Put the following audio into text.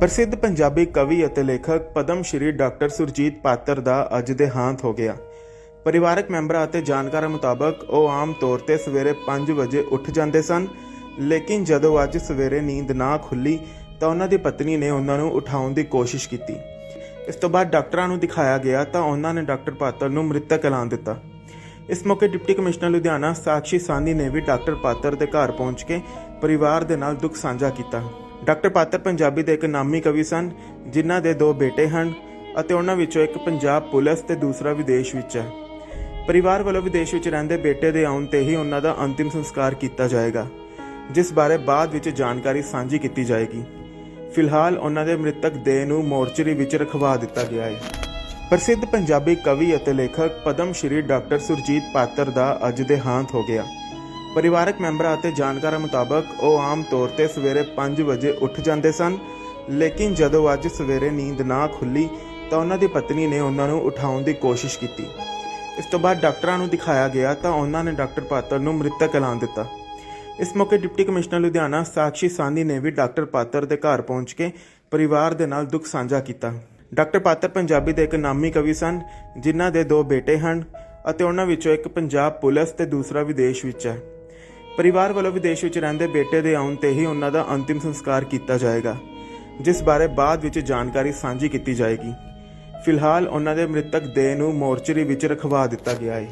ਪ੍ਰਸਿੱਧ ਪੰਜਾਬੀ ਕਵੀ ਅਤੇ ਲੇਖਕ ਪਦਮ ਸ਼੍ਰੀ ਡਾਕਟਰ ਸੁਰਜੀਤ ਪਾਤਰ ਦਾ ਅੱਜ ਦੇਹਾਂਤ ਹੋ ਗਿਆ। ਪਰਿਵਾਰਕ ਮੈਂਬਰਾਂ ਅਤੇ ਜਾਣਕਾਰਾਂ ਮੁਤਾਬਕ ਉਹ ਆਮ ਤੌਰ ਤੇ ਸਵੇਰੇ 5 ਵਜੇ ਉੱਠ ਜਾਂਦੇ ਸਨ, ਲੇਕਿਨ ਜਦੋਂ ਅੱਜ ਸਵੇਰੇ ਨੀਂਦ ਨਾ ਖੁੱਲੀ ਤਾਂ ਉਹਨਾਂ ਦੀ ਪਤਨੀ ਨੇ ਉਹਨਾਂ ਨੂੰ ਉਠਾਉਣ ਦੀ ਕੋਸ਼ਿਸ਼ ਕੀਤੀ। ਇਸ ਤੋਂ ਬਾਅਦ ਡਾਕਟਰਾਂ ਨੂੰ ਦਿਖਾਇਆ ਗਿਆ ਤਾਂ ਉਹਨਾਂ ਨੇ ਡਾਕਟਰ ਪਾਤਰ ਨੂੰ ਮ੍ਰਿਤਕ ਐਲਾਨ ਦਿੱਤਾ। ਇਸ ਮੌਕੇ ਡਿਪਟੀ ਕਮਿਸ਼ਨਰ ਲੁਧਿਆਣਾ ਸਾਕਸ਼ੀ ਸਾਨੀ ਨੇ ਵੀ ਡਾਕਟਰ ਪਾਤਰ ਦੇ ਘਰ ਪਹੁੰਚ ਕੇ ਪਰਿਵਾਰ ਦੇ ਨਾਲ ਦੁੱਖ ਸਾਂਝਾ ਕੀਤਾ। ਡਾਕਟਰ ਪਾਤਰ ਪੰਜਾਬੀ ਦੇ ਇੱਕ ਨਾਮੀ ਕਵੀ ਸਨ, ਜਿਨ੍ਹਾਂ ਦੇ ਦੋ ਬੇਟੇ ਹਨ ਅਤੇ ਉਹਨਾਂ ਵਿੱਚੋਂ ਇੱਕ ਪੰਜਾਬ ਪੁਲਿਸ ਤੇ ਦੂਸਰਾ ਵਿਦੇਸ਼ ਵਿੱਚ ਹੈ। ਪਰਿਵਾਰ ਵੱਲੋਂ ਵਿਦੇਸ਼ ਵਿੱਚ ਰਹਿੰਦੇ ਬੇਟੇ ਦੇ ਆਉਣ ਤੇ ਹੀ ਉਹਨਾਂ ਦਾ ਅੰਤਿਮ ਸੰਸਕਾਰ ਕੀਤਾ ਜਾਏਗਾ, ਜਿਸ ਬਾਰੇ ਬਾਅਦ ਵਿੱਚ ਜਾਣਕਾਰੀ ਸਾਂਝੀ ਕੀਤੀ ਜਾਏਗੀ। ਫਿਲਹਾਲ ਉਹਨਾਂ ਦੇ ਮ੍ਰਿਤਕ ਦੇਹ ਨੂੰ ਮੋਰਚਰੀ ਵਿੱਚ ਰਖਵਾ ਦਿੱਤਾ ਗਿਆ ਹੈ। ਪ੍ਰਸਿੱਧ ਪੰਜਾਬੀ ਕਵੀ ਅਤੇ ਲੇਖਕ ਪਦਮ ਸ਼੍ਰੀ ਡਾਕਟਰ ਸੁਰਜੀਤ ਪਾਤਰ ਦਾ ਅੱਜ ਦੇਹਾਂਤ ਹੋ ਗਿਆ। ਪਰਿਵਾਰਕ ਮੈਂਬਰਾਂ ਅਤੇ ਜਾਣਕਾਰਾਂ ਮੁਤਾਬਕ ਉਹ ਆਮ ਤੌਰ ਤੇ ਸਵੇਰੇ 5 ਵਜੇ ਉੱਠ ਜਾਂਦੇ ਸਨ, ਲੇਕਿਨ ਜਦੋਂ ਅੱਜ ਸਵੇਰੇ ਨੀਂਦ ਨਾ ਖੁੱਲੀ ਤਾਂ ਉਹਨਾਂ ਦੀ ਪਤਨੀ ਨੇ ਉਹਨਾਂ ਨੂੰ ਉਠਾਉਣ ਦੀ ਕੋਸ਼ਿਸ਼ ਕੀਤੀ। ਇਸ ਤੋਂ ਬਾਅਦ ਡਾਕਟਰਾਂ ਨੂੰ ਦਿਖਾਇਆ ਗਿਆ ਤਾਂ ਉਹਨਾਂ ਨੇ ਡਾਕਟਰ ਪਾਤਰ ਨੂੰ ਮ੍ਰਿਤਕ ਐਲਾਨ ਦਿੱਤਾ। ਇਸ ਮੌਕੇ ਡਿਪਟੀ ਕਮਿਸ਼ਨਰ ਲੁਧਿਆਣਾ ਸਾਕਸ਼ੀ ਸਾਨੀ ਨੇ ਵੀ ਡਾਕਟਰ ਪਾਤਰ ਦੇ ਘਰ ਪਹੁੰਚ ਕੇ ਪਰਿਵਾਰ ਦੇ ਨਾਲ ਦੁੱਖ ਸਾਂਝਾ ਕੀਤਾ। ਡਾਕਟਰ ਪਾਤਰ ਪੰਜਾਬੀ ਦੇ ਇੱਕ ਨਾਮੀ ਕਵੀ ਸਨ, ਜਿਨ੍ਹਾਂ ਦੇ ਦੋ ਬੇਟੇ ਹਨ ਅਤੇ ਉਹਨਾਂ ਵਿੱਚੋਂ ਇੱਕ ਪੰਜਾਬ ਪੁਲਿਸ ਤੇ ਦੂਸਰਾ ਵਿਦੇਸ਼ ਵਿੱਚ ਹੈ। ਪਰਿਵਾਰ ਵੱਲੋਂ ਵਿਦੇਸ਼ ਵਿੱਚ ਰਹਿੰਦੇ ਬੇਟੇ ਦੇ ਆਉਣ ਤੇ ਹੀ ਉਹਨਾਂ ਦਾ ਅੰਤਿਮ ਸੰਸਕਾਰ ਕੀਤਾ ਜਾਏਗਾ, ਜਿਸ ਬਾਰੇ ਬਾਅਦ ਵਿੱਚ ਜਾਣਕਾਰੀ ਸਾਂਝੀ ਕੀਤੀ ਜਾਏਗੀ। ਫਿਲਹਾਲ ਉਹਨਾਂ ਦੇ ਮ੍ਰਿਤਕ ਦੇਹ ਨੂੰ ਮੋਰਚਰੀ ਵਿੱਚ ਰਖਵਾ ਦਿੱਤਾ ਗਿਆ ਹੈ।